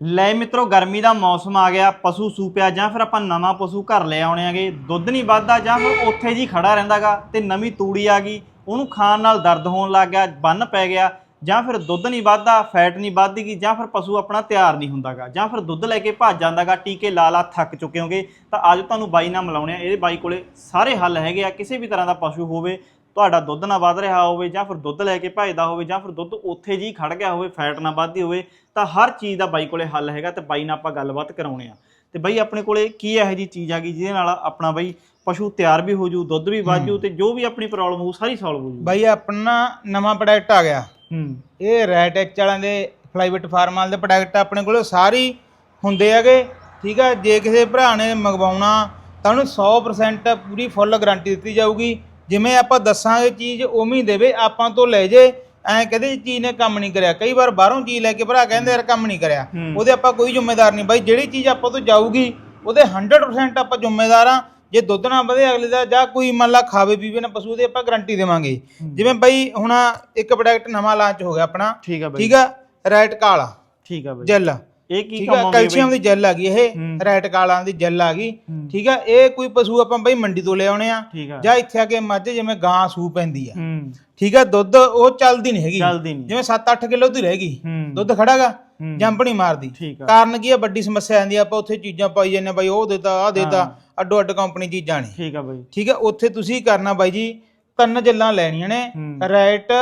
ਲੈ ਮਿੱਤਰੋ, ਗਰਮੀ ਦਾ ਮੌਸਮ ਆ ਗਿਆ, ਪਸ਼ੂ ਸੂਪਿਆ, ਜਾਂ ਫਿਰ ਆਪਾਂ ਨਵਾਂ ਪਸ਼ੂ ਘਰ ਲੈ ਆਉਣੇ ਆਗੇ। ਦੁੱਧ ਨਹੀਂ ਵੱਧਦਾ, ਜਾਂ ਫਿਰ ਉੱਥੇ ਜੀ ਖੜਾ ਰਹਿੰਦਾਗਾ ਤੇ ਨਵੀਂ ਤੂੜੀ ਆ ਗਈ, ਉਹਨੂੰ ਖਾਣ ਨਾਲ ਦਰਦ ਹੋਣ ਲੱਗ ਗਿਆ, ਬੰਨ ਪੈ ਗਿਆ, ਜਾਂ ਫਿਰ ਦੁੱਧ ਨਹੀਂ ਵੱਧਦਾ, ਫੈਟ ਨਹੀਂ ਵੱਧਦੀਗੀ ਜਾਂ ਫਿਰ ਪਸ਼ੂ ਆਪਣਾ ਤਿਆਰ ਨਹੀਂ ਹੁੰਦਾਗਾ, ਜਾਂ ਫਿਰ ਦੁੱਧ ਲੈ ਕੇ ਭੱਜ ਜਾਂਦਾਗਾ, ਟੀਕੇ ਲਾ ਲਾ ਥੱਕ ਚੁੱਕੇ ਹੋਗੇ। ਤਾਂ ਅੱਜ ਤੁਹਾਨੂੰ ਬਾਈ ਨਾਲ ਮਿਲਾਉਣੇ ਆ ਇਹਦੇ ਬਾਈ ਕੋਲੇ ਸਾਰੇ ਹੱਲ ਹੈਗੇ ਆ, ਕਿਸੇ ਵੀ ਤਰ੍ਹਾਂ ਦਾ ਪਸ਼ੂ ਹੋਵੇ, ਤੁਹਾਡਾ ਦੁੱਧ ਨਾ ਵੱਧ ਰਿਹਾ ਹੋਵੇ, ਜਾਂ ਫਿਰ ਦੁੱਧ ਲੈ ਕੇ ਭੱਜਦਾ ਹੋਵੇ, ਜਾਂ ਫਿਰ ਦੁੱਧ ਉੱਥੇ ਜੀ ਖੜ ਗਿਆ ਹੋਵੇ, ਫੈਟ ਨਾ ਵੱਧਦੀ ਹੋਵੇ ਤਾਂ ਹਰ ਚੀਜ਼ ਦਾ ਬਾਈ ਕੋਲੇ ਹੱਲ ਹੈਗਾ ਤੇ ਬਾਈ ਨਾਲ ਆਪਾਂ ਗੱਲਬਾਤ ਕਰਾਉਣੇ ਆ। ਤੇ ਬਾਈ ਆਪਣੇ ਕੋਲੇ ਕੀ ਇਹੋ ਜੀ ਚੀਜ਼ ਆ ਗਈ ਜਿਹਦੇ ਨਾਲ ਆਪਣਾ ਬਾਈ ਪਸ਼ੂ ਤਿਆਰ ਵੀ ਹੋ ਜੂ ਦੁੱਧ ਵੀ ਵੱਧ ਜੂ ਤੇ ਜੋ ਵੀ ਆਪਣੀ ਪ੍ਰੋਬਲਮ ਹੋਊ ਸਾਰੀ ਸੋਲਵ ਹੋ ਜੂ ਬਾਈ ਆਪਣਾ ਨਵਾਂ ਪ੍ਰੋਡਕਟ ਆ ਗਿਆ। ਹੂੰ। ਇਹ ਰੈਟੈਕਸ ਵਾਲਿਆਂ ਦੇ ਫਲਾਈਵਿਟ ਫਾਰਮ ਵਾਲੇ ਦੇ ਪ੍ਰੋਡਕਟ ਆਪਣੇ ਕੋਲ ਸਾਰੀ ਹੁੰਦੇ ਹੈਗੇ ਠੀਕ ਆ? ਜੇ ਕਿਸੇ ਭਰਾ ਨੇ ਮੰਗਵਾਉਣਾ ਤਾਂ ਉਹਨੂੰ 100% ਪੂਰੀ ਫੁੱਲ ਗਾਰੰਟੀ ਦਿੱਤੀ ਜਾਊਗੀ। ਜਿਵੇਂ ਆਪਾਂ ਦੱਸਾਂਗੇ ਚੀਜ਼ ਉਵੇਂ ਹੀ ਦੇਵੇ ਆਪਾਂ ਤੋਂ ਲੈ ਜੇ। ਐਂ ਕਹਦੇ ਚੀਜ਼ ਨੇ ਕੰਮ ਨਹੀਂ ਕਰਿਆ। ਕਈ ਵਾਰ ਬਾਹਰੋਂ ਚੀਜ਼ ਲੈ ਕੇ ਭਰਾ ਕਹਿੰਦੇ ਯਾਰ ਕੰਮ ਨਹੀਂ ਕਰਿਆ। ਉਹਦੇ ਆਪਾਂ ਕੋਈ ਜ਼ਿੰਮੇਦਾਰ ਨਹੀਂ। ਬਾਈ ਜਿਹੜੀ ਚੀਜ਼ ਆਪਾਂ ਤੋਂ ਜਾਊਗੀ ਉਹਦੇ 100% ਆਪਾਂ ਜ਼ਿੰਮੇਦਾਰ ਆ। ਜੇ ਦੁੱਧ ਨਾ ਵਧੇ ਅਗਲੇ ਦਾ ਜਾਂ ਕੋਈ ਮੰਨ ਲਾ ਖਾਵੇ ਪੀਵੇ ਨਾ ਪਸ਼ੂ ਦੇ ਆਪਾਂ ਗਾਰੰਟੀ ਦੇਵਾਂਗੇ। ਜਿਵੇਂ ਬਾਈ ਹੁਣ ਇੱਕ ਪ੍ਰੋਡਕਟ ਨਵਾਂ ਲਾਂਚ ਹੋ ਗਿਆ ਆਪਣਾ। ਠੀਕ ਆ ਬਾਈ। ਠੀਕ ਆ? ਰੈਟ ਕਾਲਾ। ਠੀਕ ਆ ਬਾਈ। ਜੈਲ। ਇਹ ਕੀ ਠੀਕ ਕੰਮ ਆ ਆਉਂਦੀ ਕੈਲਸ਼ੀਅਮ ਦੀ ਜੈਲ ਆ ਗਈ ਇਹ ਹੂੰ। ਰੈਟ ਕਾਲਾਂ ਦੀ ਜੈਲ ਆ ਗਈ ਹੂੰ। ਠੀਕ ਆ ਇਹ ਕੋਈ ਪਸ਼ੂ ਆਪਾਂ ਬਾਈ ਮੰਡੀ ਤੋਂ ਲੈ ਆਉਣੇ ਆ ਠੀਕ ਆ। ਜਾਂ ਇੱਥੇ ਆ ਕੇ ਮੱਝ ਜਿਵੇਂ ਗਾਂ ਸੂ ਪੈਂਦੀ ਆ। ਹੂੰ। ਠੀਕ ਆ ਦੁੱਧ ਉਹ ਚੱਲਦੀ ਨਹੀਂ ਹੈਗੀ। ਨਹੀਂ। ਜਿਵੇਂ 7-8 ਕਿਲੋ ਦੀ ਰਹਿ ਗਈ ਹੂੰ। ਦੁੱਧ ਖੜਾਗਾ ਹੂੰ। ਜੰਪ ਨਹੀਂ ਮਾਰਦੀ। ਠੀਕ ਆ। ਕਾਰਨ ਕੀ ਆ ਵੱਡੀ ਸਮੱਸਿਆ ਆਂਦੀ ਆ ਆਪਾਂ ਉੱਥੇ ਚੀਜ਼ਾਂ ਪਾਈ ਜਾਂਦੇ ਆ ਬਾਈ ਉਹ ਦੇਤਾ ਆ ਦੇਤਾ ਹਾਂ। ਅੱਡੋ ਅੱਡ ਕੰਪਨੀ ਚੀਜ਼ਾਂ ਨੇ। ਠੀਕ ਆ ਬਾਈ। ਠੀਕ ਹੈ ਉੱਥੇ ਤੁਸੀਂ ਕਰਨਾ ਬਾਈ ਜੀ ਤਿੰਨ ਜੱਲਾਂ ਲੈਣੀਆਂ ਨੇ ਹੂੰ। ਰੈਟ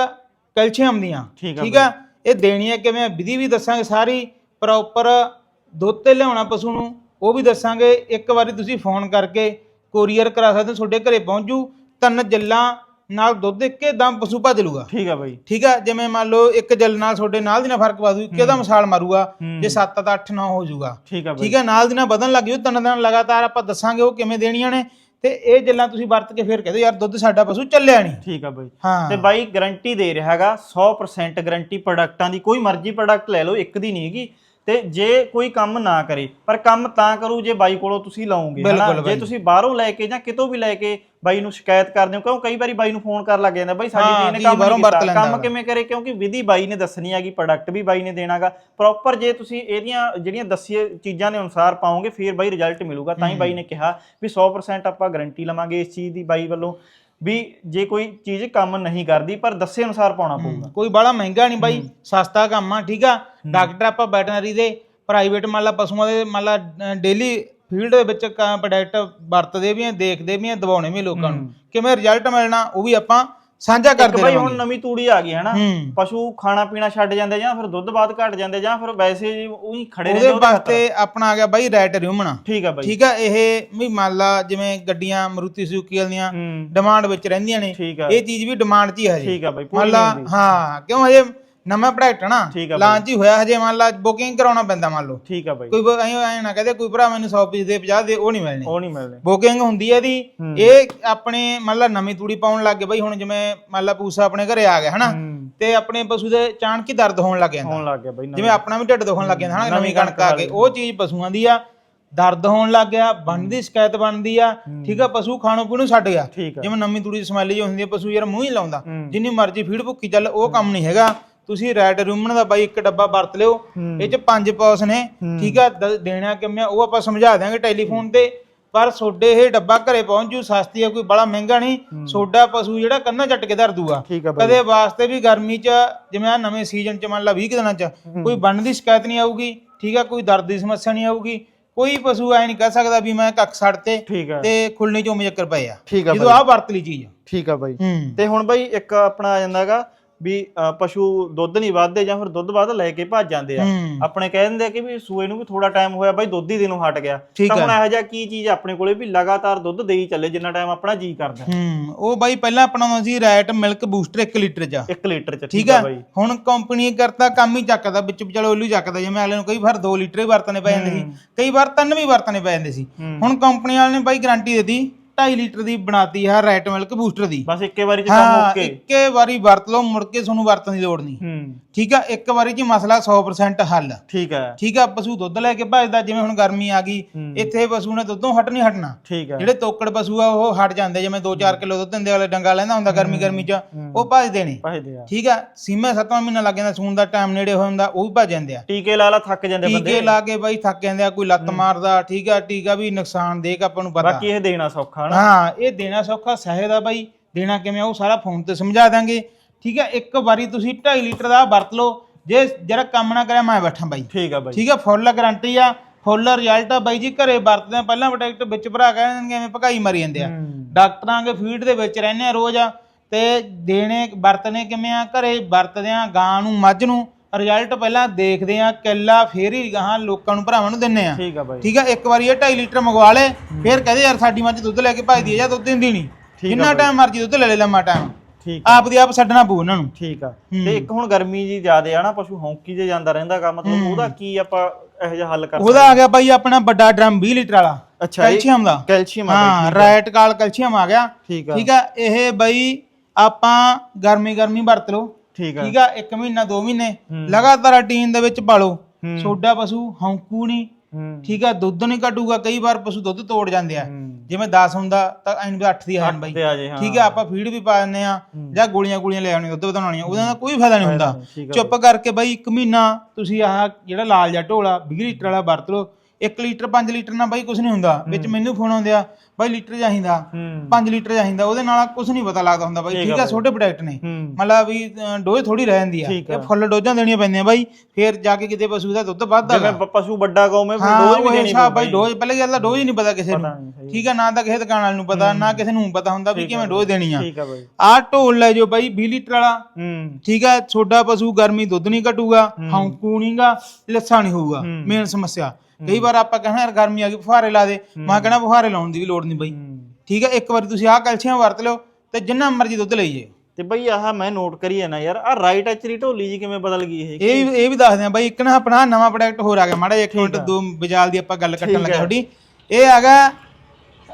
ਕੈਲਸ਼ੀਅਮ ਦੀਆਂ। ਠੀਕ ਆ ਆ ਇਹ ਦੇਣੀਆਂ ਕਿਵੇਂ ਵਿਧੀ ਵੀ ਦੱਸਾਂਗੇ ਸਾਰੀ ਪ੍ਰੋਪਰ ਦੁੱਧ ਤੇ ਲਿਆਉਣਾ ਪਸ਼ੂ ਨੂੰ ਉਹ ਵੀ ਦੱਸਾਂਗੇ। ਇੱਕ ਵਾਰੀ ਤੁਸੀਂ ਫੋਨ ਕਰਕੇ ਕੋਰੀਅਰ ਕਰਾ ਸਕਦੇ ਹੋ ਤੁਹਾਡੇ ਘਰੇ ਪਹੁੰਚੂ। ਤਿੰਨ ਜੱਲਾਂ ਨਾਲ ਦੁੱਧ ਇੱਕੇ ਦਮ ਪਸ਼ੂ ਭੱਜ ਲੂਗਾ। ਠੀਕ ਆ ਬਾਈ। ਠੀਕ ਆ? ਜਿਵੇਂ ਮੰਨ ਲਓ ਇੱਕ ਜੱਲ ਨਾਲ ਤੁਹਾਡੇ ਨਾਲ ਦੀ ਨਾਲ ਫ਼ਰਕ ਪਾ ਦੂ ਇੱਕੇ ਦਾ ਮਿਸਾਲ ਮਾਰੂਗਾ। ਜੇ 7 ਤਾਂ 8 9 ਹੋ ਜਾਊਗਾ। ਠੀਕ ਆ ਬਾਈ। ਠੀਕ ਹੈ ਨਾਲ ਦੀ ਨਾਲ ਵਧਣ ਲੱਗ ਜੂ ਤਿੰਨ ਦਿਨ ਲਗਾਤਾਰ ਆਪਾਂ ਦੱਸਾਂਗੇ ਉਹ ਕਿਵੇਂ ਦੇਣੀਆਂ ਨੇ। ਤੇ ਇਹ ਗੱਲਾਂ ਤੁਸੀਂ ਵਰਤ ਕੇ ਫਿਰ ਕਹਦੇ ਯਾਰ ਦੁੱਧ ਸਾਡਾ ਪਸ਼ੂ ਚੱਲਿਆ ਨਹੀਂ। ਠੀਕ ਆ ਬਾਈ। ਹਾਂ। ਤੇ ਬਾਈ ਗਾਰੰਟੀ ਦੇ ਰਿਹਾ ਹੈਗਾ 100% ਗਾਰੰਟੀ ਪ੍ਰੋਡਕਟਾਂ ਦੀ ਕੋਈ ਮਰਜ਼ੀ ਪ੍ਰੋਡਕਟ ਲੈ ਲਓ ਇੱਕ ਦੀ ਨਹੀਂ ਹੈਗੀ। ਤੇ ਜੇ ਕੋਈ ਕੰਮ ਨਾ ਕਰੇ ਪਰ ਕੰਮ ਤਾਂ ਕਰੂ ਜੇ ਬਾਈ ਕੋਲੋਂ ਤੁਸੀਂ ਲਾਓਗੇ ਹਨਾ? ਬਿਲਕੁਲ ਜੇ। ਤੁਸੀਂ ਬਾਹਰੋਂ ਲੈ ਕੇ ਜਾਂ ਕਿਤੋਂ ਵੀ ਲੈ ਕੇ ਬਾਈ ਨੂੰ ਸ਼ਿਕਾਇਤ ਕਰਦੇ ਹੋ ਕਿਉਂ? ਕਈ ਵਾਰੀ ਬਾਈ ਨੂੰ ਫੋਨ ਕਰ ਲੱਗ ਜਾਂਦਾ ਬਾਈ ਸਾਡੀ ਚੀਜ਼ ਨੇ ਕੰਮ ਨਹੀਂ ਕੀਤਾ। ਕੰਮ। ਕਿਵੇਂ ਕਰੇ? ਕਿਉਂਕਿ ਵਿਧੀ ਬਾਈ ਨੇ ਦੱਸਣੀ ਹੈਗੀ ਪ੍ਰੋਡਕਟ ਵੀ ਬਾਈ ਨੇ ਦੇਣਾਗਾ। ਪ੍ਰੋਪਰ ਜੇ ਤੁਸੀਂ ਇਹਦੀਆਂ ਜਿਹੜੀਆਂ ਦੱਸੀਏ ਚੀਜ਼ਾਂ ਦੇ ਅਨੁਸਾਰ ਪਾਓਗੇ ਫਿਰ ਬਾਈ ਰਿਜ਼ਲਟ ਮਿਲੂਗਾ। ਤਾਂ ਹੀ ਬਾਈ ਨੇ ਕਿਹਾ ਵੀ 100% ਆਪਾਂ ਗਾਰੰਟੀ ਲਵਾਂਗੇ ਇਸ ਚੀਜ਼ ਦੀ ਬਾਈ ਵੱਲੋਂ। ਵੀ ਜੇ ਕੋਈ ਚੀਜ਼ ਕੰਮ ਨਹੀਂ ਕਰਦੀ ਪਰ ਦੱਸੇ ਅਨੁਸਾਰ ਪਾਉਣਾ ਪਊਗਾ। ਕੋਈ ਬੜਾ ਮਹਿੰਗਾ ਨਹੀਂ ਬਾਈ ਸਸਤਾ ਕੰਮ ਆ ਠੀਕ ਆ? ਡਾਕਟਰ ਆਪਾਂ ਵੈਟਰਨਰੀ ਦੇ ਪ੍ਰਾਈਵੇਟ ਮੰਨ ਲਾ ਪਸ਼ੂਆਂ ਦੇ ਮੰਨ ਲਾ ਡੇਲੀ ਫੀਲਡ ਦੇ ਵਿੱਚ ਪ੍ਰੋਡਕਟ ਵਰਤਦੇ ਵੀ ਆ ਦੇਖਦੇ ਵੀ ਆ ਦਵਾਉਣੇ ਵੀ ਲੋਕਾਂ ਨੂੰ। ਕਿਵੇਂ ਰਿਜ਼ਲਟ ਮਿਲਣਾ ਉਹ ਵੀ ਆਪਾਂ ਸਾਂਝਾ ਇੱਕ ਕਰਦੇ ਬਾਈ ਹੁਣ ਰਹਾਂਗੇ ਨਵੀਂ ਤੂੜੀ ਆ ਗਈ ਹੈ ਨਾ ਹੂੰ। ਪਸ਼ੂ ਖਾਣਾ ਪੀਣਾ ਛੱਡ ਜਾਂਦੇ ਜਾਂ ਫਿਰ ਦੁੱਧ ਬਾਅਦ ਘਟ ਜਾਂਦੇ ਜਾਂ ਫਿਰ ਵੈਸੇ ਹੀ ਉਹੀ ਖੜੇ ਰਹਿੰਦੇ ਉਹਦੇ ਉਹਦਾ ਵਾਸਤੇ ਆਪਣਾ ਆ ਗਿਆ ਬਾਈ ਰੈਟ ਰਿਊਮਣਾ ਠੀਕ ਆ ਬਾਈ। ਠੀਕ ਆ ਇਹ ਵੀ ਮੰਨ ਲਾ ਜਿਵੇਂ ਗੱਡੀਆਂ ਮਰੂਤੀ ਸੁਜ਼ੂਕੀ ਵਾਲੀਆਂ ਹੂੰ। ਡਿਮਾਂਡ ਵਿੱਚ ਰਹਿੰਦੀਆਂ ਨੇ ਠੀਕ ਆ। ਇਹ ਚੀਜ਼ ਵੀ ਡਿਮਾਂਡ 'ਚ ਹੀ ਹੈ ਜੀ ਠੀਕ ਆ ਬਾਈ ਮੰਨ ਪੂਰੀ ਹੁੰਦੀ। ਹਾਂ ਕਿਉਂ ਹਜੇ ਨਵਾਂ ਨਾ ਠੀਕ ਆ ਬਾਈ। ਲਾਂਚ ਹੀ ਹੋਇਆ ਹਜੇ ਮੰਨ ਲਾ ਬੁਕਿੰਗ ਕਰਾਉਣਾ ਪੈਂਦਾ ਮੰਨ ਲਓ। ਠੀਕ ਆ ਬਾਈ। ਕੋਈ ਐਂ ਐਂ ਨਾ ਕਹਦੇ ਕੋਈ ਭਰਾ ਮੈਨੂੰ 100 ਪੀਸ ਦੇ 50 ਦੇ ਉਹ ਨਹੀਂ ਮਿਲਣੇ। ਉਹ ਨਹੀਂ ਮਿਲਦੇ ਬੁਕਿੰਗ ਹੁੰਦੀ ਹੈ ਦੀ ਹੂੰ। ਇਹ ਆਪਣੇ ਮੰਨ ਲਾ ਨਵੀਂ ਤੂੜੀ ਪਾਉਣ ਲੱਗ ਗਏ ਬਈ ਹੁਣ ਜਿਵੇਂ ਮੰਨ ਲਾ ਪੂਸਾ ਆਪਣੇ ਘਰੇ ਆ ਗਿਆ ਹਨਾ? ਹੂੰ। ਤੇ ਆਪਣੇ ਪਸ਼ੂ ਦੇ ਚਾਣਕੀ ਦਰਦ ਹੋਣ ਲੱਗ ਜਾਂਦਾ। ਹੋਣ ਲੱਗ ਗਿਆ ਬਾਈ ਨਵੀਂ। ਜਿਵੇਂ ਆਪਣਾ ਵੀ ਢਿੱਡ ਦੁਖਣ ਲੱਗ ਜਾਂਦਾ ਹਨਾ? ਨਵੀਂ ਨਵੀਂ ਕਣਕ ਆ ਕੇ ਉਹ ਚੀਜ਼ ਪਸ਼ੂਆਂ ਦੀ ਆ ਦਰਦ ਹੋਣ ਲੱਗ ਗਿਆ ਬਣਨ ਦੀ ਸ਼ਿਕਾਇਤ ਬਣਦੀ ਆ। ਠੀਕ ਆ ਪਸ਼ੂ ਖਾਣੋਂ ਪੀਣੋਂ ਛੱਡ ਗਿਆ। ਠੀਕ ਆ। ਜਿਵੇਂ ਨਵੀਂ ਤੂੜੀ ਦੀ ਸਮੈਲ ਹੁੰਦੀ ਆ ਪਸ਼ੂ ਯਾਰ ਮੂੰਹ ਹੀ ਲਾਉਂਦਾ। ਹੂੰ। ਜਿੰਨੀ ਮਰਜ਼ੀ ਫੀਡ ਭੁੱਕੀ ਚੱਲ ਉਹ ਕੰਮ ਨਹੀਂ ਹੈਗਾ। ਤੁਸੀਂ ਰੈਡ ਰੂਮਨ ਦਾ ਬਾਈ ਇੱਕ ਡੱਬਾ ਵਰਤ ਲਿਓ। ਇਹ ਚ ਪੰਜ ਪੌਸ ਨੇ। ਠੀਕ ਆ ਦ- ਦੇਣਾ ਕਿਵੇਂ ਆ, ਉਹ ਆਪਾਂ ਸਮਝਾ ਦਿਆਂਗੇ ਟੈਲੀਫੋਨ ਤੇ। ਪਰ ਸੋਡੇ ਇਹ ਡੱਬਾ ਘਰੇ ਪਹੁੰਚ ਜੂ ਸਸਤੀ ਆ ਕੋਈ ਬੜਾ ਮਹਿੰਗਾ ਨਹੀਂ। ਸੋਡਾ ਪਸ਼ੂ ਜਿਹੜਾ ਕੰਨਾ ਕੇ ਧਰ ਦੂਗਾ। ਠੀਕ ਆ ਬਾਈ। ਕਦੇ ਵਾਸਤੇ ਵੀ ਗਰਮੀ ਚ ਜਿਵੇਂ ਆ ਨਵੇਂ ਸੀਜ਼ਨ ਚ ਮੰਨ ਲਾ 20 ਕੁ ਦਿਨਾਂ ਚ ਕੋਈ ਬਣਨ ਦੀ ਸ਼ਿਕਾਇਤ ਨਹੀਂ ਆਊਗੀ। ਠੀਕ ਆ ਕੋਈ ਦਰਦ ਦੀ ਸਮੱਸਿਆ ਨਹੀਂ ਆਊਗੀ। ਕੋਈ ਪਸ਼ੂ ਐ ਨਹੀਂ ਕਹਿ ਸਕਦਾ ਵੀ ਮੈਂ ਕੱਖ ਸੜ ਤੇ ਠੀਕ ਆ। ਤੇ ਖੁੱਲਣੀ ਚੋਂ ਚੱਕਰ ਪਏ ਆ। ਠੀਕ ਆ ਜਦੋਂ ਆਹ ਵਰਤ ਲਈ ਚੀਜ਼। ਠੀਕ ਆ ਬਾਈ। ਹੂੰ। ਤੇ ਹੁਣ ਬਾਈ ਇੱਕ ਆਪਣਾ ਆ ਜਾਂਦਾਗਾ ਵੀ ਅ, ਪਸ਼ੂ ਦੁੱਧ ਨਹੀਂ ਵੱਧਦੇ ਜਾਂ ਫਿਰ ਦੁੱਧ ਵੱਧ ਲੈ ਕੇ ਭੱਜ ਜਾਂਦੇ ਆ। ਹੂੰ। ਆਪਣੇ ਕਹਿ ਦਿੰਦੇ ਆ ਕਿ ਵੀ ਸੂਏ ਨੂੰ ਵੀ ਥੋੜਾ ਟਾਈਮ ਹੋਇਆ ਬਾਈ ਦੁੱਧ ਹੀ ਦੇਣੋਂ ਹਟ ਗਿਆ। ਠੀਕ ਤਾਂ ਹੁਣ। ਇਹੋ ਜਿਹਾ ਕੀ ਚੀਜ਼ ਆਪਣੇ ਕੋਲੇ ਵੀ ਲਗਾਤਾਰ ਦੁੱਧ ਦੇਈ ਚੱਲੇ ਜਿੰਨਾ ਟਾਈਮ ਆਪਣਾ ਜੀ ਕਰਦਾ। ਹੂੰ ਉਹ ਬਾਈ ਪਹਿਲਾਂ ਆਪਣਾ ਸੀ ਰੈਟ ਮਿਲਕ ਬੂਸਟਰ 1 ਲੀਟਰ ਚ। 1 ਲੀਟਰ ਚ ਠੀਕ ਆ ਬਾਈ। ਹੁਣ ਕੰਪਨੀ ਕਰਤਾ ਕੰਮ ਹੀ ਚੱਕਦਾ ਵਿੱਚ ਵਿਚਾਲੇ ਉਹਲੂ ਚੱਕਦਾ। ਜਿਵੇਂ ਅਗਲੇ ਨੂੰ ਕਈ ਵਾਰ 2 ਲੀਟਰ ਹੀ ਵਰਤਣੇ ਪੈ ਜਾਂਦੇ ਸੀ ਕਈ ਵਾਰ ਤਿੰਨ ਵੀ ਵਰਤਣੇ ਪੈ ਜਾਂਦੇ ਸੀ। ਹੁਣ ਕੰਪਨੀ ਵਾਲੇ ਨੇ ਬਾਈ ਗਾਰੰਟੀ ਦਿੱਤੀ 2.5 ਲੀਟਰ ਦੀ ਬਣਾਤੀ ਹੈ ਰੈਟ ਮਿਲਕ ਬੂਸਟਰ ਦੀ। ਬਸ ਇੱਕੇ ਵਾਰੀ ਚ ਕੰਮ ਹਾਂ ਓਕੇ ਇੱਕੇ ਵਾਰੀ ਵਰਤ ਲਓ ਮੁੜ ਕੇ ਤੁਹਾਨੂੰ ਵਰਤਣ ਦੀ ਲੋੜ ਨਹੀਂ। ਹੂੰ। ਠੀਕ ਆ ਇੱਕ ਵਾਰੀ 'ਚ ਮਸਲਾ 100% ਹੱਲ। ਠੀਕ ਹੈ ਠੀਕ ਆ ਪਸ਼ੂ ਦੁੱਧ ਲੈ ਕੇ ਭੱਜਦਾ ਜਿਵੇਂ ਹੁਣ ਗਰਮੀ ਆ ਗਈ ਹੂੰ। ਇੱਥੇ ਪਸ਼ੂ ਨੇ ਦੁੱਧੋਂ ਹਟ ਨਹੀਂ ਹਟਣਾ। ਠੀਕ ਹੈ ਜਿਹੜੇ ਤੋਕੜ ਪਸ਼ੂ ਆ ਉਹ ਹਟ ਜਾਂਦੇ ਜਿਵੇਂ 2-4 ਕਿਲੋ ਦੁੱਧ ਦਿੰਦੇ ਵਾਲੇ ਡੰਗਾ ਲੈਂਦਾ ਹੁੰਦਾ ਗਰਮੀ ਗਰਮੀ 'ਚ ਉਹ ਭੱਜਦੇ ਨੇ। ਭਜਦੇ ਆ। ਠੀਕ ਆ ਸੀਮਾ 7ਵਾਂ ਮਹੀਨਾ ਲੱਗ ਜਾਂਦਾ ਸੂਣ ਦਾ ਟਾਈਮ ਨੇੜੇ ਹੋ ਜਾਂਦਾ ਉਹ ਵੀ ਭੱਜ ਜਾਂਦੇ ਆ। ਟੀਕੇ ਲਾ ਲਾ ਥੱਕ ਜਾਂਦੇ ਬੰਦੇ। ਟੀਕੇ ਲਾ ਕੇ ਬਾਈ ਥੱਕ ਜਾਂਦੇ ਆ ਕੋਈ ਲੱਤ ਮਾਰਦਾ ਠੀਕ ਆ ਟੀਕਾ ਵੀ ਨੁਕਸਾਨ ਦੇਕ ਆਪਾਂ ਨੂੰ ਪਤਾ। ਬਾਕੀ ਇਹ ਦੇਣਾ ਸੌਖਾ। ਨਾ ਹਾਂ ਇਹ ਦੇਣਾ ਸੌਖਾ ਸਹਿਜ ਦਾ ਬਾਈ। ਦੇਣਾ ਕਿਵੇਂ ਆ ਉਹ ਸਾਰਾ ਫੋਨ ਤੇ ਸਮਝਾ ਦਾਂਗੇ ਠੀਕ ਆ ਇੱਕ ਵਾਰੀ ਤੁਸੀਂ 2.5 ਲੀਟਰ ਦਾ ਵਰਤ ਲਓ। ਜੇ ਜਰਾ ਕੰਮ ਨਾ ਕਰਿਆ ਮੈਂ ਬੈਠਾ ਬਾਈ। ਠੀਕ ਆ ਬਾਈ। ਠੀਕ ਆ ਫੁੱਲ ਗਾਰੰਟੀ ਆ। ਫੁੱਲ ਰਿਜ਼ਲਟ ਆ ਬਾਈ ਜੀ ਘਰੇ ਵਰਤਦੇ ਆ। ਪਹਿਲਾਂ ਪ੍ਰੋਡਕਟ ਵਿੱਚ ਭਰਾ ਕਹਿੰਦੇ ਐਵੇਂ ਭਕਾਈ ਮਾਰੀ ਜਾਂਦੇ ਆ। ਹੂੰ। ਡਾਕਟਰਾਂ ਦੇ ਫੀਡ ਦੇ ਵਿੱਚ ਰਹਿੰਦੇ ਆ ਰੋਜ਼। ਆ ਤੇ ਦੇਣੇ ਵਰਤਨੇ ਕਿਵੇਂ ਆ? ਘਰੇ ਵਰਤਦੇ ਆ ਗਾਂ ਨੂੰ ਮੱਝ ਨੂੰ। ਰਿਜ਼ਲਟ ਪਹਿਲਾਂ ਦੇਖਦੇ ਆ ਕਿੱਲਾ ਫੇਰ ਹੀ ਗਾਂ ਲੋਕਾਂ ਨੂੰ ਭਰਾਵਾਂ ਨੂੰ ਦਿੰਨੇ ਆ। ਠੀਕ ਆ ਬਾਈ। ਠੀਕ ਆ? ਇੱਕ ਵਾਰੀ ਇਹ 2.5 ਲੀਟਰ ਮੰਗਵਾ ਲੈ ਫੇਰ ਕਹਦੇ ਯਾਰ ਸਾਡੀ ਮੱਝ ਦੁੱਧ ਲੈ ਕੇ ਭਜਦੀ ਹੈ ਜਾਂ ਦੁੱਧ ਦਿੰਦੀ ਨਹੀਂ। ਆ ਜਿੰਨਾ ਟਾਈਮ ਮਰਜ਼ੀ ਦੁੱਧ ਲੈ ਲੈ ਲੰਮਾ ਟਾਈਮ ਠੀਕ ਆ। ਆਪ ਦੀ ਆਪ ਛੱਡਣਾ ਪਊ ਉਹਨਾਂ ਨੂੰ। ਠੀਕ ਆ। ਤੇ ਇੱਕ ਹੁਣ ਗਰਮੀ ਜੀ ਜ਼ਿਆਦੇ ਆ ਨਾ ਪਸ਼ੂ ਹੌਂਕੀ ਜੇ ਜਾਂਦਾ ਰਹਿੰਦਾਗਾ ਮਤਲਬ ਉਹਦਾ ਕੀ ਆਪਾਂ ਇਹੋ ਜਿਹਾ ਹੱਲ ਕਰ ਉਹਦਾ ਆ ਗਿਆ ਬਾਈ ਆਪਣਾ ਵੱਡਾ ਡਰਮ 20 ਲੀਟਰ ਵਾਲਾ ਅੱਛਾ ਕੈਲਸ਼ੀਅਮ ਦਾ। ਕੈਲਸ਼ੀਅਮ ਆ ਹਾਂ ਰਾਈਟ ਕਾਲ ਕੈਲਸ਼ੀਅਮ ਆ ਗਿਆ। ਠੀਕ ਆ। ਠੀਕ ਆ? ਇਹ ਬਈ ਆਪਾਂ ਗਰਮੀ ਗਰਮੀ ਵਰਤ ਲਓ। ਠੀਕ ਆ। ਠੀਕ ਆ 1 ਮਹੀਨਾ 2 ਮਹੀਨੇ। ਲਗਾਤਾਰ ਰੂਟੀਨ ਦੇ ਵਿੱਚ ਪਾਲੋ। ਸੋਡਾ ਪਸ਼ੂ ਹੌਂਕੂ ਨਹੀਂ। ਠੀਕ ਆ ਦੁੱਧ ਨਹੀਂ ਘਟੂਗਾ। ਕਈ ਵਾਰ ਪਸ਼ੂ ਦੁੱਧ ਤੋੜ ਜਾਂਦੇ ਆ। ਜਿਵੇਂ 10 ਹੁੰਦਾ ਤਾਂ ਐਨ ਵੀ 8 ਦੀ ਹਾਨ ਬਾਈ। ਠੀਕ ਆ ਆਪਾਂ ਫੀਡ ਵੀ ਪਾ ਦਿੰਦੇ ਆ ਜਾਂ ਗੋਲੀਆਂ ਗੋਲੀਆਂ ਲੈ ਆਉਣੀਆਂ ਦੁੱਧ ਵਧਾਉਣੀਆਂ ਉਹਦਾ ਕੋਈ ਫਾਇਦਾ ਨਹੀਂ ਹੁੰਦਾ। ਚੁੱਪ ਕਰਕੇ ਬਾਈ 1 ਮਹੀਨਾ ਤੁਸੀਂ ਆਹ ਜਿਹੜਾ ਲਾਲ ਜਾਂ ਢੋਲਾ 20 ਲੀਟਰ ਵਾਲਾ ਵਰਤ ਲਓ 1 ਲੀਟਰ 5 ਲੀਟਰ ਨਾਲ ਬਾਈ ਕੁਝ ਨਹੀਂ ਹੁੰਦਾ ਵਿੱਚ ਮੈਨੂੰ ਫੋਨ ਆਉਂਦੇ ਆ ਬਾਈ ਲੀਟਰ ਚਾਹੀਦਾ ਹੂੰ। 5 ਲੀਟਰ ਚਾਹੀਦਾ ਉਹਦੇ ਨਾਲ ਕੁਝ ਨਹੀਂ ਪਤਾ ਲੱਗਦਾ ਹੁੰਦਾ ਬਾਈ ਠੀਕ ਆ ਆ। ਛੋਟੇ ਪ੍ਰੋਡਕਟ ਨੇ। ਮਤਲਬ ਵੀ ਡੋਜ਼ ਥੋੜੀ ਰਹਿ ਜਾਂਦੀ ਆ। ਆ। ਇਹ ਫੁੱਲ ਡੋਜ਼ਾਂ ਦੇਣੀਆਂ ਪੈਂਦੀਆਂ ਬਾਈ ਫੇਰ ਜਾ ਕੇ ਕਿਤੇ ਪਸ਼ੂ ਦਾ ਦੁੱਧ ਵੱਧਦਾ ਜਿਵੇਂ ਪਸ਼ੂ ਵੱਡਾ ਕੌਮੇ ਫਿਰ ਡੋਜ਼ ਵੀ ਦੇਣੀ ਬਾਈ ਡੋਜ਼ ਪਹਿਲੇ ਗੱਲ ਡੋਜ਼ ਹੀ ਨਹੀਂ ਪਤਾ ਕਿਸੇ ਨੂੰ। ਠੀਕ ਆ ਨਾ ਤਾਂ ਕਿਸੇ ਦੁਕਾਨ ਵਾਲੇ ਨੂੰ ਪਤਾ ਨਾ ਕਿਸੇ ਨੂੰ ਪਤਾ ਹੁੰਦਾ ਵੀ ਕਿਵੇਂ ਡੋਜ਼ ਦੇਣੀ ਆ। ਆ ਢੋਲ ਲੈ ਜੋ ਬਾਈ 20 ਲੀਟਰ ਵਾਲਾ। ਠੀਕ ਹੈ ਛੋਡਾ ਪਸ਼ੂ ਗਰਮੀ ਦੁੱਧ ਨਹੀਂ ਘਟੂਗਾ ਹੌਂਕੂ ਨਹੀਂਗਾ ਲੱਸਾ ਨਹੀਂ ਹੋਊਗਾ। ਮੇਨ ਸਮੱਸਿਆ। ਕਈ ਵਾਰ ਆਪਾਂ ਕਹਿੰਦੇ ਯਾਰ ਗਰਮੀ ਆ ਗਈ ਫੁਹਾਰੇ ਲਾ ਦੇ। ਮੈਂ ਕਹਿੰਦਾ ਫੁਹਾਰੇ ਲਾਉਣ ਦੀ ਵੀ ਲੋੜ ਨਹੀਂ ਬਾਈ। ਹੂੰ। ਠੀਕ ਹੈ ਇੱਕ ਵਾਰੀ ਤੁਸੀਂ ਆਹ ਕੈਲਸ਼ੀਅਮ ਵਰਤ ਲਿਓ ਤੇ ਜਿੰਨਾ ਮਰਜ਼ੀ ਦੁੱਧ ਲਈ ਜੇ ਤੇ ਬਈ ਆਹ ਮੈਂ ਨੋਟ ਕਰੀ ਨਾ ਯਾਰ ਆ ਰਾਈਟ ਐਚਰੀ ਢੋਲੀ ਜੀ ਕਿਵੇਂ ਬਦਲ ਗਈ ਇਹ? ਇਹ ਇਹ ਵੀ ਦੱਸਦੇ ਆ ਬਾਈ ਇੱਕ ਨਾ ਆਪਣਾ ਨਵਾਂ ਪ੍ਰੋਡਕਟ ਹੋਰ ਆ ਗਿਆ। ਮਾੜਾ ਜਿਹਾ ਇੱਕ ਮਿੰਟ ਦੋ ਵਿਚਾਲ ਦੀ ਆਪਾਂ ਗੱਲ ਕੱਟਣ ਲੱਗੇ ਤੁਹਾਡੀ। ਇਹ ਆ ਗਿਆ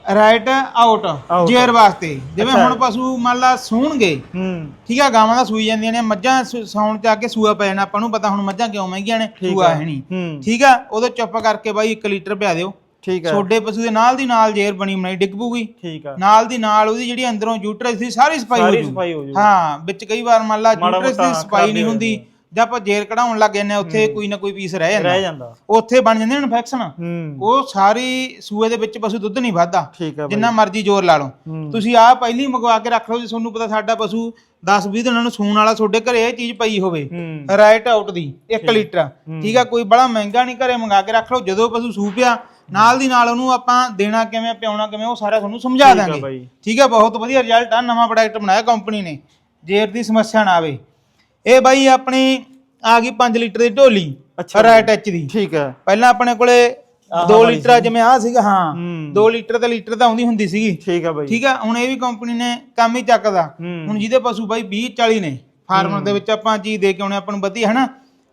ਰਾਈਟ ਆਊਟ. ਜੇਰ ਵਾਸਤੇ। ਜਿਵੇਂ ਹੁਣ ਪਸ਼ੂ ਮੰਨ ਲਾ ਸੂਣਗੇ ਹੂੰ। ਠੀਕ ਆ ਗਾਵਾਂ ਦਾ ਸੂਈ ਜਾਂਦੀਆਂ ਨੇ ਮੱਝਾਂ ਸੂ- ਸਾਉਣ ਚ ਆ ਕੇ ਸੂਆ ਪੈ ਜਾਣਾ ਆਪਾਂ ਨੂੰ ਪਤਾ ਹੁਣ ਮੱਝਾਂ ਕਿਉਂ ਮਹਿੰਗੀਆਂ ਨੇ ਸੂਆ ਹੈ ਨਹੀਂ ਹੂੰ। ਠੀਕ ਆ ਉਦੋਂ ਚੁੱਪ ਕਰਕੇ ਬਾਈ 1 ਲੀਟਰ ਪਿਆ ਦਿਓ। ਠੀਕ ਆ। ਛੋਡੇ ਪਸ਼ੂ ਦੇ ਨਾਲ ਦੀ ਨਾਲ ਜੇਰ ਬਣੀ ਬਣਾਈ ਡਿੱਗ ਪੂਗੀ ਠੀਕ ਆ। ਨਾਲ ਦੀ ਨਾਲ ਉਹਦੀ ਜਿਹੜੀ ਅੰਦਰੋਂ ਯੂਟਰਸ ਸੀ ਸਾਰੀ ਸਫ਼ਾਈ ਹੋ ਜੂ। ਹੋ ਹਾਂ ਵਿੱਚ ਕਈ ਵਾਰ ਮੰਨ ਲਾ ਮੋਟਾ ਦੀ ਸਫ਼ਾਈ ਨਹੀਂ ਹੋ ਹੁੰਦੀ ਜਾਂ ਆਪਾਂ ਜੇਰ ਕਢਾਉਣ ਲੱਗ ਜਾਂਦੇ ਹਾਂ, ਉੱਥੇ ਕੋਈ ਨਾ ਕੋਈ ਪੀਸ ਰਹਿ ਜਾਂਦਾ। ਰਹਿ ਜਾਂਦਾ। ਉੱਥੇ ਬਣ ਜਾਂਦੇ ਨੇ ਇਨਫੈਕਸ਼ਨ ਹੂੰ। ਉਹ ਸਾਰੀ ਸੂਏ ਦੇ ਵਿੱਚ ਪਸ਼ੂ ਦੁੱਧ ਨਹੀਂ ਵੱਧਦਾ। ਠੀਕ ਆ ਬਾਈ। ਜਿੰਨਾ ਮਰਜ਼ੀ ਜ਼ੋਰ ਲਾ ਲਓ। ਹੂੰ। ਤੁਸੀਂ ਆਹ ਪਹਿਲੀ ਮੰਗਵਾ ਕੇ ਰੱਖ ਲਓ ਜੇ ਤੁਹਾਨੂੰ ਪਤਾ ਸਾਡਾ ਪਸ਼ੂ 10-20 ਦਿਨਾਂ ਨੂੰ ਸੂਣ ਵਾਲਾ ਤੁਹਾਡੇ ਘਰੇ ਇਹ ਚੀਜ਼ ਪਈ ਹੋਵੇ। ਹੂੰ। ਰਾਈਟ ਆਊਟ ਦੀ 1 ਲੀਟਰ। ਠੀਕ ਆ ਕੋਈ ਬੜਾ ਮਹਿੰਗਾ ਨਹੀਂ ਘਰੇ ਮੰਗਾ ਕੇ ਰੱਖ ਲਓ। ਜਦੋਂ ਪਸ਼ੂ ਸੂ ਪਿਆ ਨਾਲ ਦੀ ਨਾਲ ਉਹਨੂੰ ਆਪਾਂ ਦੇਣਾ ਕਿਵੇਂ ਪਿਆਉਣਾ ਕਿਵੇਂ ਉਹ ਸਾਰਾ ਤੁਹਾਨੂੰ ਸਮਝਾ ਠੀਕ ਆ ਦਾਂਗੇ। ਬਾਈ। ਠੀਕ ਆ ਬਹੁਤ ਵਧੀਆ ਰਿਜ਼ਲਟ ਆ। ਨਵਾਂ ਪ੍ਰੋਡਕਟ ਬਣਾਇਆ ਕੰਪਨੀ ਨੇ। ਜੇਰ ਦੀ ਸਮੱਸਿਆ ਨਾ ਆਵੇ। ਇਹ ਬਾਈ ਆਪਣੀ ਆ ਗਈ 5 ਲੀਟਰ ਦੀ ਢੋਲੀ ਅੱਛਾ ਰਾਈਟ ਐਚ ਦੀ। ਠੀਕ ਆ ਪਹਿਲਾਂ ਆਪਣੇ ਕੋਲੇ ਆਹ 2 ਵਾਲੀ ਲੀਟਰ ਜਿਵੇਂ ਆ ਸੀਗਾ ਹਾਂ ਹੂੰ। 2 ਲੀਟਰ ਤੇ ਲੀਟਰ ਤਾਂ ਆਉਂਦੀ ਹੁੰਦੀ ਸੀਗੀ। ਠੀਕ ਆ ਬਾਈ। ਠੀਕ ਆ ਹੁਣ ਇਹ ਵੀ ਕੰਪਨੀ ਨੇ ਕੰਮ ਹੀ ਚੱਕਦਾ। ਹੂੰ। ਹੁਣ ਜਿਹਦੇ ਪਸ਼ੂ ਬਾਈ 20 40 ਨੇ ਫਾਰਮਰ ਦੇ ਵਿੱਚ ਆਪਾਂ ਚੀਜ਼ ਦੇ ਕੇ ਆਉਣੇ ਆਪਾਂ ਨੂੰ ਵਧੀਆ ਹਨਾ?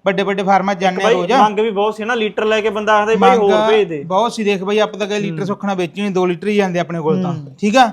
ਵੱਡੇ ਵੱਡੇ ਫਾਰਮਾਂ ਆ ਬਾਈ ਰੋਜ਼। ਮੰਗ ਵੀ ਬਹੁਤ ਸੀ ਨਾ ਲੀਟਰ ਲੈ ਕੇ ਬੰਦਾ ਆਖਦਾ ਬਾਈ ਹੋਰ ਭੇਜ ਦੇ। ਬਹੁਤ ਸੀ ਦੇਖ ਬਾਈ ਆਪਾਂ ਤਾਂ ਕਹੇ ਲੀਟਰ ਸੁੱਖਣਾ ਵੇਚੀ ਨਹੀਂ 2 ਲੀਟਰ ਹੀ ਜਾਂਦੇ ਆਪਣੇ ਕੋਲ ਤਾਂ। ਠੀਕ ਆ?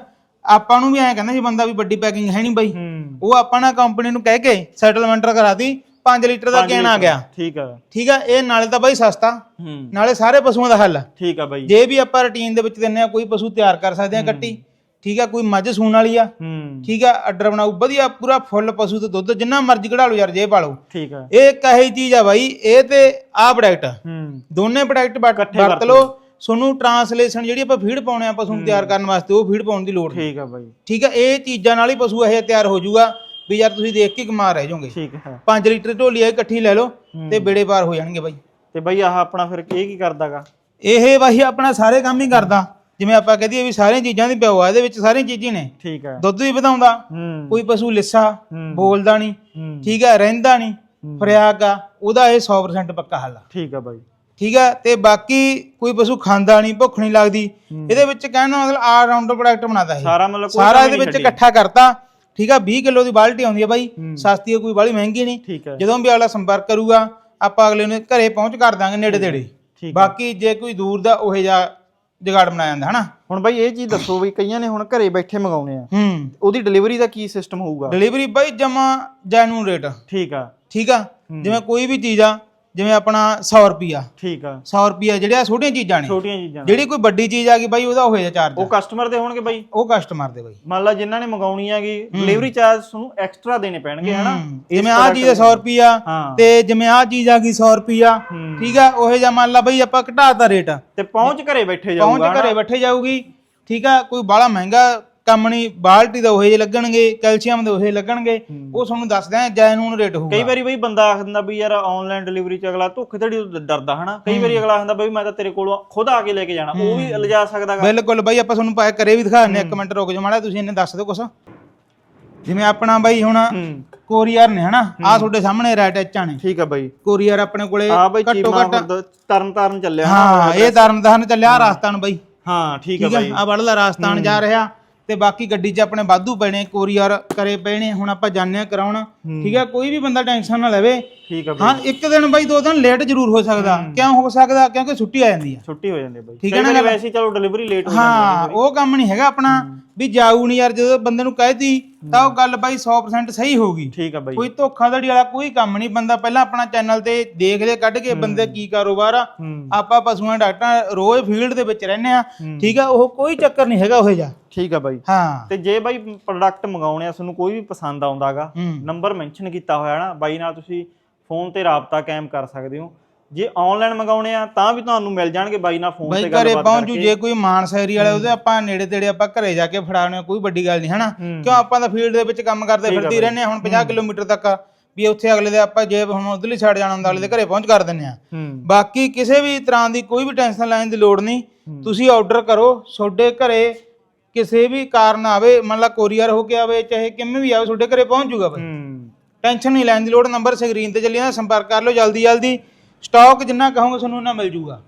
ਆਪਾਂ ਨੂੰ ਵੀ ਐਂ ਕਹਿੰਦਾ ਸੀ ਬੰਦਾ ਵੀ ਵੱਡੀ ਪੈਕਿੰਗ ਹੈ ਨਹੀਂ ਬਾਈ। ਹੂੰ। ਉਹ ਆਪਾਂ ਨਾ ਕੰਪਨੀ ਨੂੰ ਕਹਿ ਕੇ ਸੈਟਲਮੈਂਟ ਕਰਾਤੀ 5 ਲੀਟਰ ਦਾ ਕੇਨ ਆ ਗਿਆ। ਠੀਕ ਆ। ਠੀਕ ਆ ਇਹ ਨਾਲੇ ਤਾਂ ਬਾਈ ਸਸਤਾ। ਹੂੰ। ਨਾਲੇ ਸਾਰੇ ਪਸ਼ੂਆਂ ਦਾ ਹੱਲ। ਆ। ਠੀਕ ਆ ਬਾਈ। ਜੇ ਵੀ ਆਪਾਂ ਰੁਟੀਨ ਦੇ ਵਿੱਚ ਦਿੰਨੇ ਆ ਕੋਈ ਪਸ਼ੂ ਤਿਆਰ ਕਰ ਸਕਦੇ ਆ ਕੱਟੀ। ਠੀਕ ਆ ਕੋਈ ਮੱਝ ਸੂਣ ਵਾਲੀ ਆ। ਹੂੰ। ਠੀਕ ਆ ਅੱਡਰ ਬਣਾਉ ਵਧੀਆ ਪੂਰਾ ਫੁੱਲ ਪਸ਼ੂ ਤੇ ਦੁੱਧ ਜਿੰਨਾ ਮਰਜ਼ੀ ਕਢਾ ਲਓ ਯਾਰ ਜੇ ਪਾਲੋ। ਠੀਕ ਆ। ਇਹ ਇੱਕ ਇਹੀ ਚੀਜ਼ ਆ ਬਾਈ ਇਹ ਤੇ ਆਹ ਪ੍ਰੋਡਕਟ ਹੂੰ। ਦੋਨੇ ਪ੍ਰੋਡਕਟ ਵਰਤ ਲਓ। ਤੁਹਾਨੂੰ ਟਰਾਂਸਲੇਸ਼ਨ ਜਿਹੜੀ ਆਪਾਂ ਫੀਡ ਪਾਉਣੇ ਆ ਪਸ਼ੂ ਨੂੰ ਤਿਆਰ ਕਰਨ ਵਾਸਤੇ ਉਹ ਫੀਡ ਪਾਉਣ ਦੀ ਲੋੜ ਨਹੀਂ। ਠੀਕ ਆ ਬਾਈ। ਠੀਕ ਆ ਇਹ ਚੀਜ਼ਾਂ ਨਾਲ ਹੀ ਪਸ਼ੂ ਇਹ ਤਿਆਰ ਹੋ ਜਾਊਗਾ ਵੀ ਯਾਰ ਤੁਸੀਂ ਦੇਖ ਕੇ ਕਮਾ ਰਹਿ ਜਾਓਗੇ। ਠੀਕ ਹੈ 5 ਲੀਟਰ ਢੋਲੀ ਆ ਇਕੱਠੀ ਲੈ ਲਓ ਤੇ ਬੇੜੇ ਪਾਰ ਹੋ ਜਾਣਗੇ ਬਾਈ। ਤੇ ਬਾਈ ਆਹ ਆਪਣਾ ਫਿਰ ਇਹ ਕੀ ਕਰਦਾਗਾ? ਇਹ ਬਾਈ ਆਪਣਾ ਸਾਰੇ ਕੰਮ ਹੀ ਕਰਦਾ। ਜਿਵੇਂ ਆਪਾਂ ਕਹਦੇ ਵੀ ਸਾਰੀਆਂ ਚੀਜ਼ਾਂ ਦੀ ਪਿਓ ਆ ਇਹਦੇ ਵਿੱਚ ਸਾਰੀਆਂ ਚੀਜ਼ਾਂ ਨੇ। ਠੀਕ ਹੈ ਦੁੱਧ ਵੀ ਵਧਾਉਂਦਾ ਹੂੰ। ਕੋਈ ਪਸ਼ੂ ਲਿੱਸਾ ਹੂੰ। ਬੋਲਦਾ ਨਹੀਂ। ਹੂੰ। ਠੀਕ ਆ ਰਹਿੰਦਾ ਨਹੀਂ ਫਰਿਆਗ ਆ ਉਹਦਾ ਇਹ 100% ਪੱਕਾ ਹੱਲ ਆ। ਠੀਕ ਆ ਬਾਈ। ਠੀਕ ਆ? ਤੇ ਬਾਕੀ ਕੋਈ ਪਸ਼ੂ ਖਾਂਦਾ ਨਹੀਂ ਭੁੱਖ ਨਹੀਂ ਲੱਗਦੀ। ਇਹਦੇ ਵਿੱਚ ਕਹਿਣ ਦਾ ਮਤਲਬ ਆਲ ਰਾਉਂਡਰ ਪ੍ਰੋਡਕਟ ਬਣਾਦਾ ਇਹ। ਸਾਰਾ ਮਤਲਬ ਕੋਈ ਸਾਰਾ ਇਹਦੇ ਵਿੱਚ। ਇਕੱਠਾ ਕਰਤਾ। ਠੀਕ ਆ? 20 ਕਿਲੋ ਦੀ ਬਾਲਟੀ ਆਉਂਦੀ ਆ ਬਾਈ। ਸਸਤੀ ਆ ਕੋਈ ਬਾਲੀ ਮਹਿੰਗੀ ਨਹੀਂ ਹੈ ਜਦੋਂ ਵੀ ਅਗਲਾ ਸੰਪਰਕ ਕਰੂਗਾ ਆਪਾਂ ਅਗਲੇ ਨੂੰ ਘਰੇ ਪਹੁੰਚ ਕਰ ਦਾਂਗੇ ਨੇੜੇ ਤੇੜੇ। ਬਾਕੀ ਜੇ ਕੋਈ ਦੂਰ ਦਾ ਉਹੇ ਜਾ ਜੁਗਾੜ ਬਣਾਇਆ ਜਾਂਦਾ ਹਨਾ? ਹੁਣ ਬਾਈ ਇਹ ਚੀਜ਼ ਦੱਸੋ ਵੀ ਕਈਆਂ ਨੇ ਹੁਣ ਘਰੇ ਬੈਠੇ ਮੰਗਾਉਣੇ ਆ। ਹੂੰ। ਉਹਦੀ ਡਿਲੀਵਰੀ ਦਾ ਕੀ ਸਿਸਟਮ ਹੋਊਗਾ? ਡਿਲੀਵਰੀ ਬਾਈ ਜਮਾ ਜੈਨੂਨ ਰੇਟ ਠੀਕ ਆ। ਠੀਕ ਆ? ਜਿਵੇਂ ਕੋਈ ਵੀ ਚੀਜ਼ ਆ ਜਿਵੇਂ ਆਪਣਾ 100 ਰੁਪਿਆ ਠੀਕ ਆ। 100 ਰੁਪਿਆ ਜਿਹੜੀਆਂ ਛੋਟੀਆਂ ਚੀਜ਼ਾਂ ਨੇ ਛੋਟੀਆਂ ਚੀਜ਼ਾਂ ਦਾ। ਜਿਹੜੀ ਕੋਈ ਵੱਡੀ ਚੀਜ਼ ਆ ਗਈ ਬਾਈ ਉਹਦਾ ਹੋਇਆ ਚਾਰਜ ਉਹ ਕਸਟਮਰ ਦੇ ਹੋਣਗੇ ਬਾਈ। ਉਹ ਕਸਟਮਰ ਦੇ ਬਾਈ। ਮੰਨ ਲਾ ਜਿਨ੍ਹਾਂ ਨੇ ਮੰਗਾਉਣੀ ਹੈਗੀ ਡਿਲੀਵਰੀ ਚਾਰਜ ਤੁਹਾਨੂੰ ਐਕਸਟਰਾ ਦੇਣੇ ਪੈਣਗੇ ਹਨਾ? ਹੂੰ। ਜਿਵੇਂ ਆਹ ਚੀਜ਼ 100 ਰੁਪਿਆ ਹਾਂ। ਤੇ ਜਿਵੇਂ ਆਹ ਚੀਜ਼ ਆ ਗਈ 100 ਰੁਪਿਆ। ਠੀਕ ਆ? ਉਹ ਜਿਹਾ ਮੰਨ ਲਾ ਬਈ ਆਪਾਂ ਘਟਾਤਾ ਰੇਟ ਤੇ ਪਹੁੰਚ ਘਰੇ ਬੈਠੇ ਪਹੁੰਚ ਜਾਊਗਾ ਘਰੇ ਬੈਠੇ ਜਾਊਗੀ ਠੀਕ ਆ? ਕੋਈ ਬਾਹਲਾ ਮਹਿੰਗਾ ਕੰਮ ਨਹੀਂ ਬਾਲਟੀ ਦਾ ਉਹੇ ਲੱਗਣਗੇ ਕੈਲਸ਼ੀਅਮ ਦੇ ਉਹੇ ਲੱਗਣਗੇ। ਉਹ ਤੁਹਾਨੂੰ ਦੱਸਦੇ ਆ ਜੈਨੂਨ ਰੇਟ ਹੋਊਗਾ। ਕਈ ਵਾਰੀ ਬਈ ਬੰਦਾ ਆਖ ਦਿੰਦਾ ਵੀ ਯਾਰ ਆਨਲਾਈਨ ਡਿਲੀਵਰੀ ਚ ਅਗਲਾ ਧੋਖੇਧੜੀ ਤੋਂ ਡਰਦਾ ਹਨਾ। ਕਈ ਵਾਰੀ ਅਗਲਾ ਆਖਦਾ ਬਈ ਮੈਂ ਤਾਂ ਤੇਰੇ ਕੋਲੋਂ ਖੁਦ ਆ ਕੇ ਲੈ ਕੇ ਜਾਣਾ ਉਹ ਵੀ ਲਿਜਾ ਸਕਦਾਗਾ ਬਿਲਕੁਲ ਬਾਈ ਆਪਾਂ ਤੁਹਾਨੂੰ ਪਾ ਕਰੇ ਵੀ ਦਿਖਾ। ਇੱਕ ਮਿੰਟ ਰੁਕ ਜਾਓ ਮਾੜਾ ਤੁਸੀਂ ਇਹਨੇ ਦੱਸ ਦਿਓ ਕੁਛ। ਜਿਵੇਂ ਆਪਣਾ ਬਾਈ ਹੁਣ ਕੋਰੀਅਰ ਨੇ ਹਨਾ ਆ ਤੁਹਾਡੇ ਸਾਹਮਣੇ ਰੈਟ ਐਚਾਂ ਨੇ। ਠੀਕ ਆ ਬਾਈ। ਕੋਰੀਅਰ ਆਪਣੇ ਕੋਲੇ ਘੱਟੋ ਘੱਟ ਤਰਨ ਤਾਰਨ ਚੱਲਿਆ ਹਾਂ ਇਹ ਤਰਨਤਾਰਨ ਚੱਲਿਆ ਰਾਜਸਥਾਨ ਬਾਈ। ਹਾਂ ਠੀਕ ਆ ਬਾਈ। ਆ ਬੜਲਾ ਰਾਜਸਥਾਨ ਜਾ ਰਿਹਾ। ਤੇ ਬਾਕੀ ਗੱਡੀ 'ਚ ਆਪਣੇ ਵਾਧੂ ਪੈਣੇ ਕੋਰੀਅਰ ਕਰੇ ਪਏ ਨੇ ਹੁਣ ਆਪਾਂ ਜਾਣਿਆ ਕਰਾਉਣ। ਠੀਕ ਆ ਕੋਈ ਵੀ ਬੰਦਾ ਟੈਨਸ਼ਨ ਨਾ ਲਵੇ। ਠੀਕ ਬਾਈ। ਹਾਂ ਇੱਕ ਦਿਨ ਬਾਈ ਦੋ ਦਿਨ ਲੇਟ ਜ਼ਰੂਰ ਹੋ ਸਕਦਾ। ਕਿਉਂ ਹੋ ਸਕਦਾ? ਕਿਉਂਕਿ ਛੁੱਟੀ ਆ ਜਾਂਦੀ ਆ। ਛੁੱਟੀ ਹੋ ਜਾਂਦੀ ਬਾਈ। ਠੀਕ ਹੈ ਨਾ? ਵੈਸੇ ਹੀ ਚਲੋ ਡਿਲੀਵਰੀ ਲੇਟ ਹੋ ਜਾਂਦੀ ਹਾਂ ਉਹ ਕੰਮ ਨਹੀਂ ਹੈਗਾ ਆਪਣਾ। ਵੀ ਜਾਊ ਨਹੀਂ ਯਾਰ ਜਦੋਂ ਬੰਦੇ ਨੂੰ ਕਹਿਤੀ ਤਾਂ ਉਹ ਗੱਲ ਬਾਈ 100% ਸਹੀ ਹੋਊਗੀ। ਠੀਕ ਆ ਬਾਈ। ਕੋਈ ਧੋਖਾਧੜੀ ਵਾਲਾ ਕੋਈ ਕੰਮ ਨਹੀਂ ਬੰਦਾ ਪਹਿਲਾਂ ਆਪਣਾ ਚੈਨਲ ਤੇ ਦੇਖਦੇ ਕੱਢ ਕੇ ਬੰਦੇ ਕੀ ਕਾਰੋਬਾਰ ਆ। ਆਪਾਂ ਪਸ਼ੂਆਂ ਡਾਕਟਰ ਰੋਜ਼ ਫੀਲਡ ਦੇ ਵਿੱਚ ਰਹਿੰਦੇ ਆ। ਠੀਕ ਆ ਉਹ ਕੋਈ ਚੱਕਰ ਨਹੀਂ ਹੈਗਾ ਉਹ ਜਿਹਾ। ਠੀਕ ਆ ਬਾਈ। ਹਾਂ। ਤੇ ਜੇ ਬਾਈ ਪ੍ਰੋਡਕਟ ਮੰਗਾਉਣੇ ਆ ਤੁਹਾਨੂੰ ਕੋਈ ਵੀ ਪਸੰਦ ਆਉਂਦਾਗਾ ਨੰਬਰ ਮੈਂਸ਼ਨ ਕੀਤਾ ਹੋਇਆ ਨਾ ਬਾਈ ਨਾਲ ਤੁਸੀਂ ਫੋਨ ਤੇ ਰਾਬਤਾ ਕਾਇਮ ਕਰ ਸਕਦੇ ਹੋ। ਜੇ ਆਨਲਾਈਨ ਮੰਗਾਉਣੇ ਆ ਤਾਂ ਵੀ ਤੁਹਾਨੂੰ ਮਿਲ ਜਾਣਗੇ ਬਾਈ ਨਾਲ ਫੋਨ ਬਾਈ ਤੇ ਘਰੇ ਗੱਲਬਾਤ ਪਹੁੰਚੂ ਕਰਕੇ। ਜੇ ਕੋਈ ਮਾਨਸੈਰੀ ਵਾਲੇ ਉਹਦੇ ਆਪਾਂ ਨੇੜੇ ਤੇੜੇ ਆਪਾਂ ਘਰੇ ਜਾ ਕੇ ਫੜਾਉਣੇ ਕੋਈ ਵੱਡੀ ਗੱਲ ਨਹੀਂ ਹਨਾ। ਕਿਉਂ ਆਪਾਂ ਤਾਂ ਫੀਲਡ ਦੇ ਵਿੱਚ ਕੰਮ ਕਰਦੇ ਫਿਰਦੇ ਰਹਿੰਦੇ ਹਾਂ ਹੁਣ 50 ਕਿਲੋਮੀਟਰ ਤੱਕ ਵੀ ਉੱਥੇ ਅਗਲੇ ਦੇ ਆਪਾਂ ਜੇ ਹੁਣ ਉਧਰਲੀ ਸਾਈਡ ਜਾਣਾ ਹੁੰਦਾ ਅਗਲੇ ਦੇ ਘਰੇ ਪਹੁੰਚ ਕਰ ਦਿੰਦੇ ਆ ਹੂੰ। ਬਾਕੀ ਕਿਸੇ ਵੀ ਤਰ੍ਹਾਂ ਦੀ ਕੋਈ ਵੀ ਟੈਨਸ਼ਨ ਲੈਣ ਦੀ ਲੋੜ ਨਹੀਂ। ਤੁਸੀਂ ਆਰਡਰ ਕਰੋ ਤੁਹਾਡੇ ਘਰੇ ਕਿਸੇ ਵੀ ਕਾਰਨ ਆਵੇ ਮੰਨ ਲਾ ਕੋਰੀਅਰ ਹੋ ਕੇ ਆਵੇ ਚਾਹੇ ਕਿਵੇਂ ਵੀ ਆਵੇ ਤੁਹਾਡੇ ਘਰੇ ਪਹੁੰਚ ਜਾਊਗਾ ਬਾਈ। ਹੂੰ। ਟੈਨਸ਼ਨ ਨਹੀਂ ਲੈਣ ਦੀ ਲੋੜ ਨੰਬਰ ਸਕਰੀਨ ਤੇ ਚੱਲੀ ਜਾਂਦਾ ਸੰਪਰਕ ਕਰ ਲਓ ਜਲਦੀ ਜਲਦੀ ਸਟਾਕ ਜਿੰਨਾ ਕਹੋਗੇ ਤੁਹਾਨੂੰ ਉਹਨਾਂ ਮਿਲ ਜੂਗਾ।